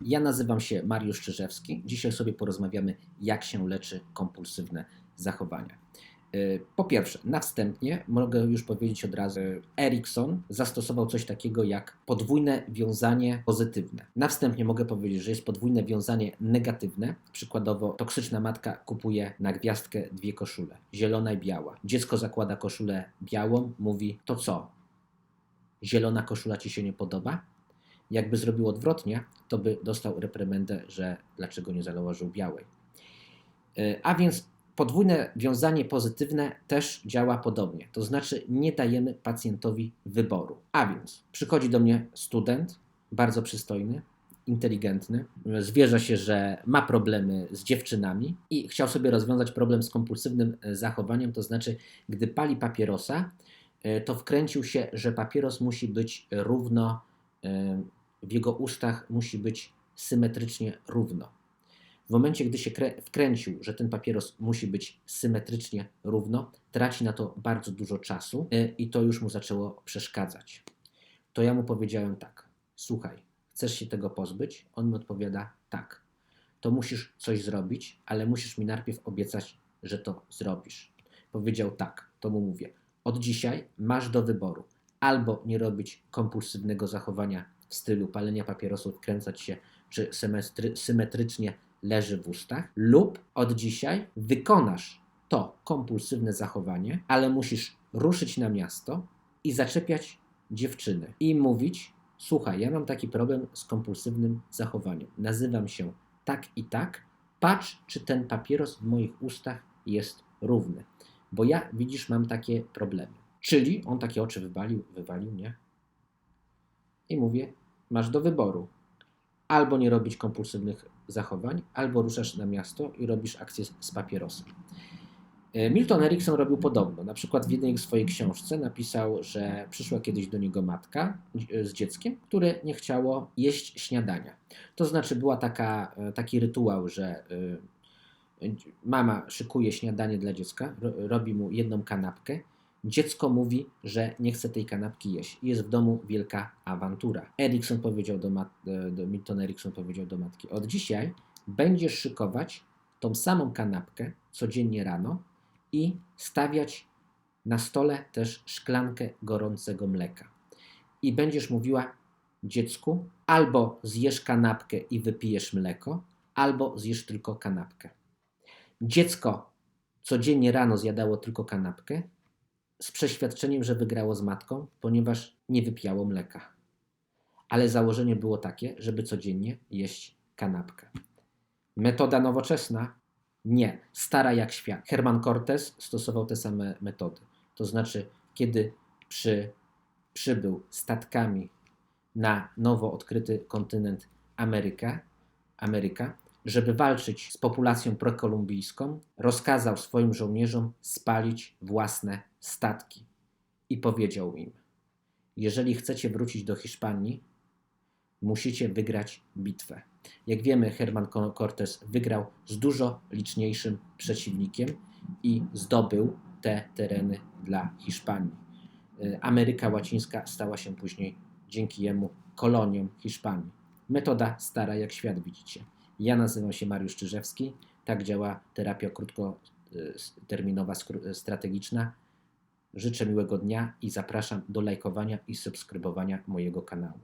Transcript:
Ja nazywam się Mariusz Czyżewski. Dzisiaj sobie porozmawiamy, jak się leczy kompulsywne zachowania. Y, Po pierwsze, na wstępnie mogę już powiedzieć od razu, Erikson zastosował coś takiego jak podwójne wiązanie pozytywne. Na wstępie mogę powiedzieć, że jest podwójne wiązanie negatywne. Przykładowo, toksyczna matka kupuje na gwiazdkę dwie koszule, zielona i biała. Dziecko zakłada koszulę białą, mówi: To co? Zielona koszula ci się nie podoba? Jakby zrobił odwrotnie, to by dostał reprymendę, że dlaczego nie założył białej. Y, A więc podwójne wiązanie pozytywne też działa podobnie. To znaczy nie dajemy pacjentowi wyboru. A więc przychodzi do mnie student, bardzo przystojny, inteligentny, zwierza się, że ma problemy z dziewczynami i chciał sobie rozwiązać problem z kompulsywnym e, zachowaniem, to znaczy gdy pali papierosa, e, to wkręcił się, że papieros musi być równo, e, w jego ustach musi być symetrycznie równo. W momencie, gdy się krę- wkręcił, że ten papieros musi być symetrycznie równo, traci na to bardzo dużo czasu y, i to już mu zaczęło przeszkadzać. To ja mu powiedziałem tak: Słuchaj, chcesz się tego pozbyć? On mi odpowiada: Tak. To musisz coś zrobić, ale musisz mi najpierw obiecać, że to zrobisz. Powiedział tak, to mu mówię. Od dzisiaj masz do wyboru albo nie robić kompulsywnego zachowania w stylu palenia papierosów, kręcać się czy symetry, symetrycznie leży w ustach, lub od dzisiaj wykonasz to kompulsywne zachowanie, ale musisz ruszyć na miasto i zaczepiać dziewczyny i mówić: Słuchaj, ja mam taki problem z kompulsywnym zachowaniem. Nazywam się tak i tak. Patrz, czy ten papieros w moich ustach jest równy. Bo ja, widzisz, mam takie problemy. Czyli on takie oczy wywalił, wywalił, nie? I mówię: Masz do wyboru albo nie robić kompulsywnych zachowań, albo ruszasz na miasto i robisz akcję z papierosem. E, Milton Erickson robił podobno. Na przykład w jednej swojej książce napisał, że przyszła kiedyś do niego matka e, z dzieckiem, które nie chciało jeść śniadania. To znaczy była taka, e, taki rytuał, że mama szykuje śniadanie dla dziecka, ro- robi mu jedną kanapkę, Dziecko mówi, że nie chce tej kanapki jeść. Jest w domu wielka awantura. Erikson powiedział do, mat- e, do Milton Erikson powiedział do matki: Od dzisiaj będziesz szykować tą samą kanapkę codziennie rano i stawiać na stole też szklankę gorącego mleka. I będziesz mówiła dziecku: albo zjesz kanapkę i wypijesz mleko, albo zjesz tylko kanapkę. Dziecko codziennie rano zjadało tylko kanapkę, z przeświadczeniem, że wygrało z matką, ponieważ nie wypijało mleka. Ale założenie było takie, żeby codziennie jeść kanapkę. Metoda nowoczesna? Nie, stara jak świat. Herman Cortez stosował te same metody. To znaczy, kiedy przy, przybył statkami na nowo odkryty kontynent Ameryka, Ameryka, żeby walczyć z populacją prekolumbijską, rozkazał swoim żołnierzom spalić własne statki i powiedział im: Jeżeli chcecie wrócić do Hiszpanii, musicie wygrać bitwę. Jak wiemy, Herman Co- Cortés wygrał z dużo liczniejszym przeciwnikiem i zdobył te tereny dla Hiszpanii. Y, Ameryka Łacińska stała się później dzięki jemu kolonią Hiszpanii. Metoda stara jak świat, widzicie. Ja nazywam się Mariusz Czyżewski. Tak działa terapia krótkoterminowa, skr- strategiczna. Życzę miłego dnia i zapraszam do lajkowania i subskrybowania mojego kanału.